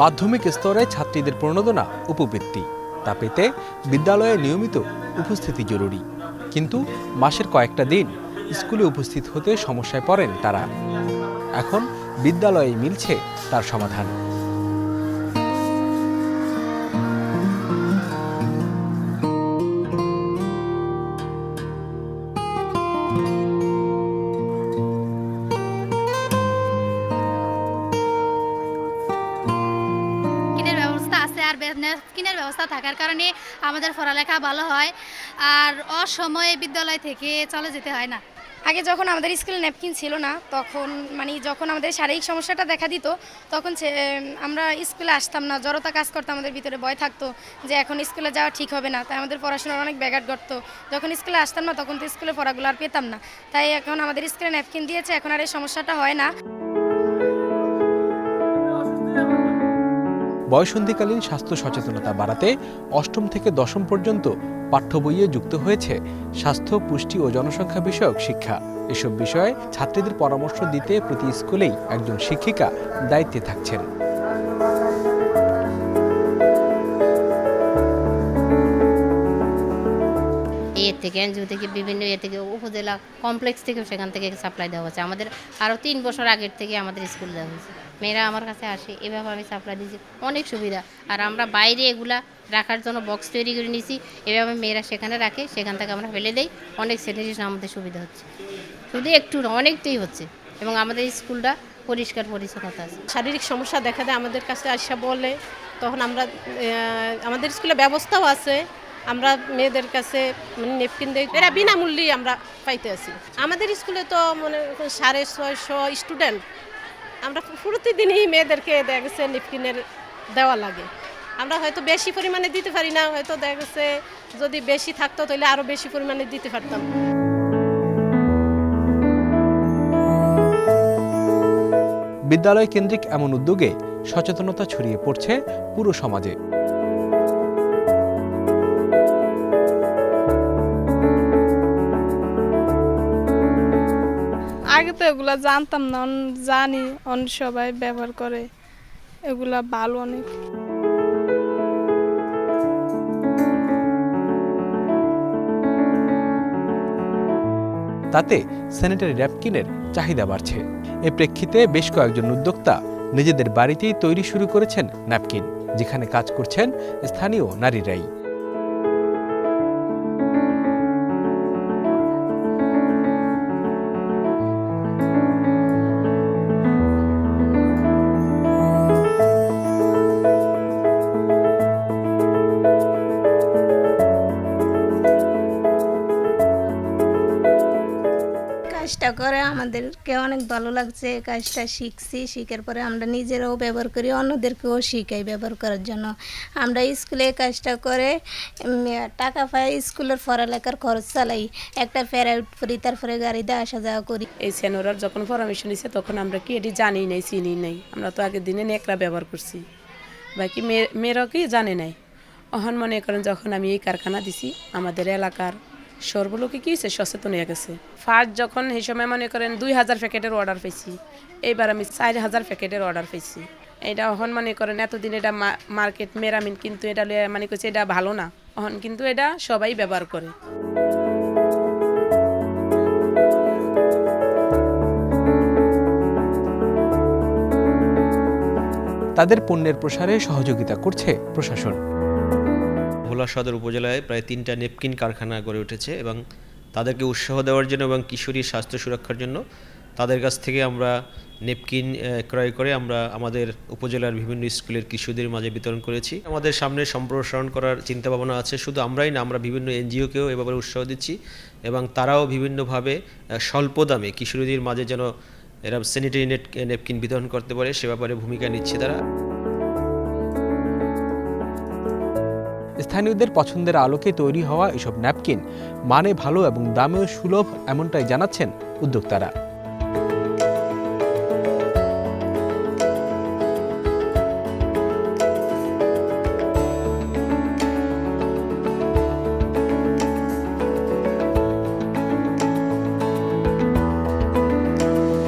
মাধ্যমিক স্তরে ছাত্রীদের প্রণোদনা উপবৃত্তি। তা পেতে বিদ্যালয়ে নিয়মিত উপস্থিতি জরুরি। কিন্তু মাসের কয়েকটা দিন স্কুলে উপস্থিত হতে সমস্যায় পড়েন তারা। এখন বিদ্যালয়ে মিলছে তার সমাধান। ব্যবস্থা থাকার কারণে আমাদের পড়ালেখা ভালো হয় আর অসময়ে বিদ্যালয় থেকে চলে যেতে হয় না। আগে যখন আমাদের স্কুলে ন্যাপকিন ছিল না, তখন মানে যখন আমাদের শারীরিক সমস্যাটা দেখা দিত, তখন আমরা স্কুলে আসতাম না, জড়তা কাজ করতো আমাদের ভিতরে ভয় থাকতো যে এখন স্কুলে যাওয়া ঠিক হবে না, তাই আমাদের পড়াশোনার অনেক ব্যাঘাত ঘটতো। যখন স্কুলে আসতাম না, তখন তো স্কুলে পড়াগুলো আর পেতাম না। তাই এখন আমাদের স্কুলে ন্যাপকিন দিয়েছে, এখন আর এই সমস্যাটা হয় না। বয়সন্ধিকালীন স্বাস্থ্য সচেতনতা বাড়াতে অষ্টম থেকে দশম পর্যন্ত পাঠ্য বইয়ে যুক্ত হয়েছে স্বাস্থ্য, পুষ্টি ও জনসংখ্যা বিষয়ক শিক্ষা। এসব বিষয়ে ছাত্রীদের পরামর্শ দিতে প্রতি স্কুলেই একজন শিক্ষিকা দায়িত্বে থাকছেন। এর থেকে, এনজিও থেকে, বিভিন্ন ইয়ে থেকে, উপজেলা কমপ্লেক্স থেকে সেখান থেকে সাপ্লাই দেওয়া হচ্ছে। আমাদের আরও তিন বছর আগের থেকে আমাদের স্কুল দেওয়া হয়েছে। মেয়েরা আমার কাছে আসে এভাবে আমি সাপ্লাই দিয়েছি। অনেক সুবিধা। আর আমরা বাইরে এগুলা রাখার জন্য বক্স তৈরি করে নিয়েছি। এভাবে মেয়েরা সেখানে রাখে, সেখান থেকে আমরা ফেলে দেই। অনেক স্যানিটেশন আমাদের সুবিধা হচ্ছে। শুধু একটু অনেকটাই হচ্ছে। এবং আমাদের স্কুলটা পরিষ্কার পরিচ্ছন্নতা আছে। শারীরিক সমস্যা দেখা দেয়, আমাদের কাছে আসা বলে, তখন আমরা আমাদের স্কুলে ব্যবস্থাও আছে। আমরা মেয়েদের কাছে মানে নেপকিন দিই এরা বিনামূল্যেই আমরা পাইতে আছি। আমাদের স্কুলে তো মনে সাড়ে ছয়শো স্টুডেন্ট আমরা প্রতিদিনই মেয়েদেরকে দেখা গেছে নিপকিনের দেওয়া লাগে। আমরা হয়তো বেশি পরিমাণে দিতে পারি না, হয়তো দেখা গেছে যদি বেশি থাকতো তাহলে আরও বেশি পরিমাণে দিতে পারতাম। বিদ্যালয় কেন্দ্রিক এমন উদ্যোগে সচেতনতা ছড়িয়ে পড়ছে পুরো সমাজে। আগে তো এগুলা জানতাম না, অন- জানি অনেক সবাই ব্যবহার করে, এগুলা ভালো অনেক। তাতে স্যানিটারি ন্যাপকিনের চাহিদা বাড়ছে। এ প্রেক্ষিতে বেশ কয়েকজন উদ্যোক্তা নিজেদের বাড়িতেই তৈরি শুরু করেছেন ন্যাপকিন যেখানে কাজ করছেন স্থানীয় নারীরাই। কাজটা করে আমাদেরকে অনেক ভালো লাগছে কাজটা শিখছি। শিখার পরে আমরা নিজেরাও ব্যবহার করি, অন্যদেরকেও শিখাই ব্যবহার করার জন্য। আমরা স্কুলে এই কাজটা করে টাকা পাই স্কুলের পড়ালেখার খরচ চালাই। একটা প্যারাউট করি তারপরে গাড়িতে আসা যাওয়া করি। এই সেনোরার যখন পরামর্শ নিছে, তখন আমরা কি এটি জানি নাই, চিনি নাই। আমরা তো আগের দিনে নেকড়া ব্যবহার করছি। বাকি মেয়ে মেয়েরাও কি জানে নাই? অহন মনে করেন, যখন আমি এই কারখানা দিছি, আমাদের এলাকার সর্বলোকে কি হয়েছে? সচেতন হয়ে গেছে। ফার্স্ট যখন এই সময় মনে করেন দুই হাজার প্যাকেটের অর্ডার পেয়েছি এইবার আমি চার হাজার প্যাকেটের অর্ডার পেয়েছি এটা অহন মনে করেন এতদিন এটা মার্কেট মেরামিন, কিন্তু এটা মানে করছে এটা ভালো না। অহন কিন্তু এটা সবাই ব্যবহার করে। তাদের পণ্যের প্রসারে সহযোগিতা করছে প্রশাসন। ভোলা সদর উপজেলায় প্রায় তিনটা নেপকিন কারখানা গড়ে উঠেছে এবং তাদেরকে উৎসাহ দেওয়ার জন্য এবং কিশোরীর স্বাস্থ্য সুরক্ষার জন্য তাদের কাছ থেকে আমরা নেপকিন ক্রয় করে আমরা আমাদের উপজেলার বিভিন্ন স্কুলের কিশোরদের মাঝে বিতরণ করেছি। আমাদের সামনে সম্প্রসারণ করার চিন্তা ভাবনা আছে, শুধু আমরাই না, আমরা বিভিন্ন এনজিওকেও এ ব্যাপারে উৎসাহ দিচ্ছি এবং তারাও বিভিন্নভাবে স্বল্প দামে কিশোরীদের মাঝে যেন এরা স্যানিটারি নেট নেপকিন বিতরণ করতে পারে, সে ব্যাপারে ভূমিকা নিচ্ছে তারা। স্থানীয়দের পছন্দের আলোকে তৈরি হওয়া এসব ন্যাপকিন মানে ভালো এবং দামেও সুলভ, এমনটাই জানাচ্ছেন উদ্যোক্তারা।